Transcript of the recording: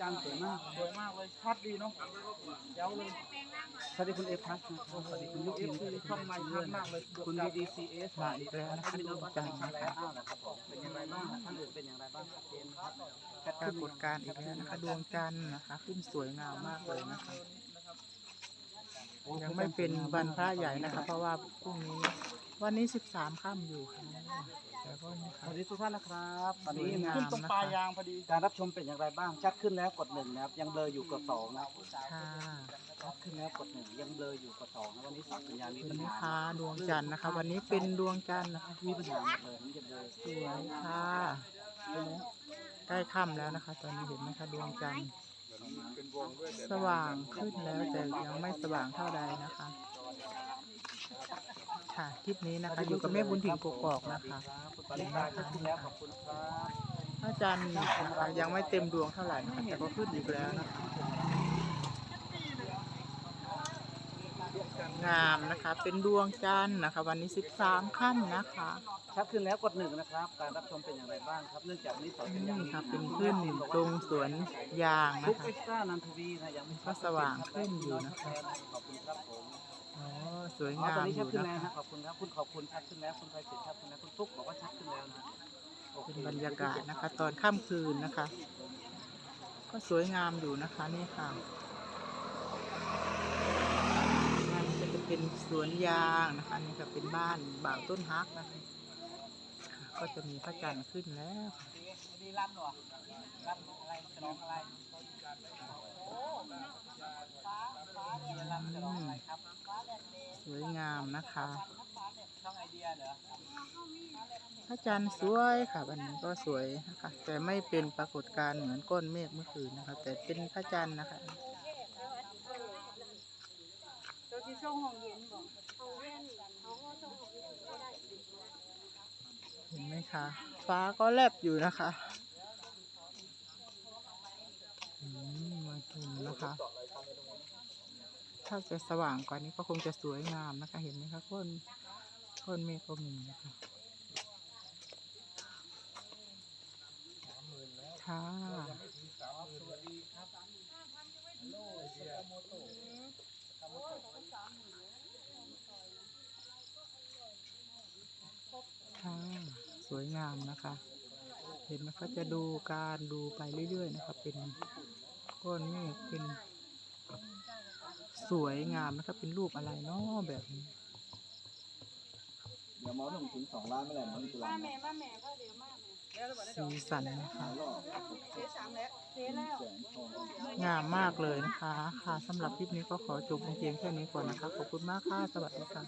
จันทร์สวยมากสวยมากเลยชัดดีเนาะเย้าเลยสวัสดีคุณเอฟพัสนะครับสวัสดีคุณลูกเอทีฟมซีช่องใหม่ชัดมากเลยคุณดดีวงดีซีเอสมาอีกแล้วนะคะดวงจันทร์นะคะนะครับผมเป็นอย่างไรบ้างท่านอื่นเป็นอย่างไรบ้างชัดเจนครับชัดปขึ้รานกฏการณ์อีกแล้วนะคะดวงจันทร์นะคะขึ้นสวยงามมากเลยนะคะยังไม่เป็นวันพระใหญ่นะคะเพราะว่าพรุ่งนี้ วันนี้สิบสามค่ำอยู่ค่ะแต่ก็นี่สค่ะ วัสดีทุกท่านนะครับตอนนี้สวยงามขึ้นตรงปลายยางพอดี การรับชมเป็นอย่างไรบ้าง ชัดขึ้นแล้วกดหนึ่งนะครับ ยังเบลออยู่กดสองนะครับค่ะชัดขึ้นแล้วกดหนึ่งยังเบลออยู่กดสองนะวันนี้สามสัญญาณมีเห็ปันญไหมหาคะดวงจันทร์นะคะ วันนี้เป็นดวงจันทร์นะคะมีปัญหาหมดเลยมันจะเบลอสวยค่ะใกล้ค่ำแล้วนะคะ ตอนนี้เห็นไหมคะดวงจันทร์สว่างขึ้นแล้วแต่ยังไม่สว่างเท่าใดนะคะ ค่ะ คลิปนี้นะคะ อยู่กับแม่บุญถิ่นกกอกนะคะตอนนี้ชัดขึ้นแล้วขอบคุณครับพระจันทร์นะคะยังไม่เต็มดวงเท่าไหร่นะคะแต่ก็ขึ้นอีกแล้วนะคะงามนะคะ เป็นดวงจันทร์นะคะ วันนี้สิบสามค่ำนะคะชัดขึ้นแล้วกดหนึ่งนะครับ การรับชมเป็นอย่างไรบ้างครับเนื่องจากวันนี้สองสัญญาณนี่ค่ะเป็นขึ้นตรงสวนยางทุนะกคะเอ็กซ์ตร้านันทวีนะยังไม่ก็สว่างขึ้นอยู่นะคะขอบคุณครับผม อ๋อสวยอ๋องาตอนมนี้อชัดยู่ขึ้นนะแล้วคะฮะขอบคุณครับ คุณขอบคุณชัดขึ้นแล้วคุณไพศาลชัดขึ้นแล้วคุณตุ๊กบอกว่าชัดขึ้นแล้วนะโอคเป็นบรรยากาศนะคะ ตอนค่ำคืนนะคะ ก็สวยงามอยู่นะคะนี่ค่ะมันก็จะเป็นสวนยางนะคะนี่ก็เป็นบ้านบ่าวต้นฮักนะคะค่ะก็จะมีพระจันทร์ขึ้นแล้วค่ะดีลั่นหรอลั่นอะไรฉลองอะไรโอ้ฟ้าฟ้าเนี่ยลั่นฉลองอะไรครับฟ้าแลบเดย์ สวยงามนะคะ พระจันทร์สวยค่ะวันนี้ก็สวยนะคะ แต่ไม่เป็นปรากฏการณ์เหมือนก้อนเมฆเมื่อคืนนะคะ แต่เป็นพระจันทร์นะคะเห็นไหมคะฟ้าก็แลบอยู่นะคะอืมมาชมนะคะ ถ้าจะสว่างกว่านี้ก็คงจะสวยงามนะคะ เห็นไหมคะก้นก้นเมฆก็มีนะคะค่ะค่ะสวยงามนะคะ เห็นไหมคะจะดูการดูไปเรื่อยๆนะคะ เป็นก้อนเมฆเป็น สวยงามนะคะเป็นรูปอะไรเนาะแบบนี้เดี๋ยวหมอหนุ่มถึงสองล้านเมื่อไหร่หมอหนุ่มจะมาล้านแม่มาแม่ก็เดี๋ยวมาแม่สีสันนะคะเสียสามแล้วเสียแล้ว งามมากเลยนะคะ ค่ะสำหรับคลิปนี้ก็ขอจบเพียงแค่นี้ก่อนนะคะ ขอบคุณมากค่ะ สวัสดีค่ะ